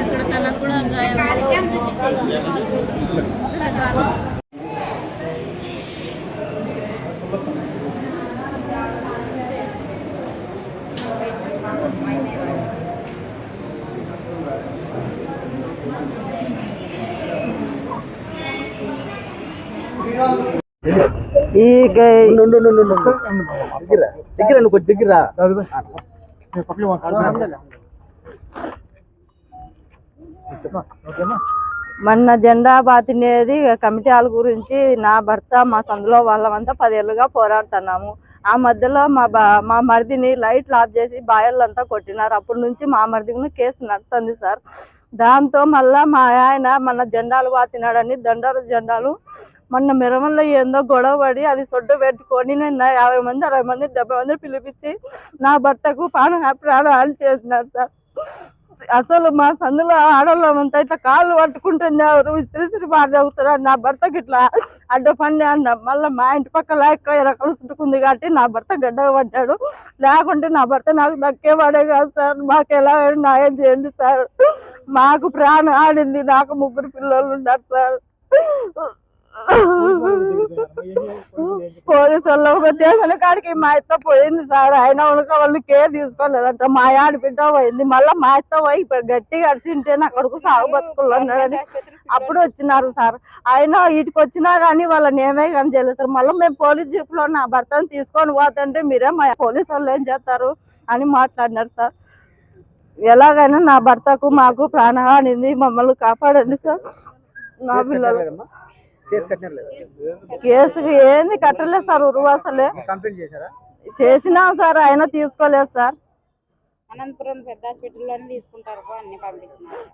ఇక్కడ తనకు కూడా గాయం. దగ్గర దగ్గర నువ్వు కొంచెం దగ్గర. మొన్న జెండా బాతినేది కమిటీ వాళ్ళ గురించి నా భర్త మా సందులో వాళ్ళమంతా పదేళ్ళుగా పోరాడుతున్నాము. ఆ మధ్యలో మా బా మా మరిదిని లైట్లు ఆఫ్ చేసి బాయళ్ళంతా కొట్టినారు. అప్పటి నుంచి మా మరిదిని కేసు నడుస్తుంది సార్. దాంతో మళ్ళా మా ఆయన మన జెండాలు బాతినాడని దండాలు జెండాలు మొన్న మిరమల్లో ఏందో గొడవ పడి అది సొడ్డు పెట్టుకొని నేను యాభై మంది అరవై మంది డెబ్బై మంది పిలిపించి నా భర్తకు ప్రాణ ప్రాణాలు చేసినారు సార్. అసలు మా సందులో ఆడవాళ్ళమంతా ఇట్లా కాళ్ళు పట్టుకుంటున్నారు విసిరిసిరి బాధవుతున్నారు నా భర్తకి ఇట్లా అడ్డ పని అన్న. మళ్ళీ మా ఇంటి పక్క లేక రకాలు చుట్టుకుంది కాబట్టి నా భర్త గడ్డ పడ్డాడు. లేకుంటే నా భర్త నాకు దక్కేవాడే కాదు సార్. మాకు ఎలా న్యాయం చేయండి సార్. మాకు ప్రాణం ఆడింది. నాకు ముగ్గురు పిల్లలు ఉన్నారు సార్. పోలీసు వాళ్ళు స్టేషన్ కాడికి మా అత్త పోయింది సార్. ఆయన ఉనక వాళ్ళు కేర్ తీసుకోలేదంట. మా ఆడబిడ్డ పోయింది. మళ్ళీ మా అత్త పోయి గట్టిగా అరిసింటే నా కొడుకు సాగు బతుకులు అన్నాడని అప్పుడు వచ్చినారు సార్. ఆయన వీటికి వచ్చినా కానీ వాళ్ళని ఏమే కానీ చేయలేదు మళ్ళీ మేము పోలీస్ జీప్లో నా భర్తను తీసుకొని పోతుంటే మీరే మా పోలీసు వాళ్ళు ఏం చేస్తారు అని మాట్లాడినారు సార్. ఎలాగైనా నా భర్తకు మాకు ప్రాణహానింది మమ్మల్ని కాపాడండి సార్. నా పిల్లలు? కేసు కట్టినారు లేదా? కేసుకి ఏంది కట్టలేదు సార్ ఉరువు అసలే. కంప్లైంట్ చేశారా? చేసినాం సార్ అయినా తీసుకోలేదు సార్. అనంతపురం పెద్ద హాస్పిటల్లోనే తీసుకుంటారు అన్ని పంపించినారు.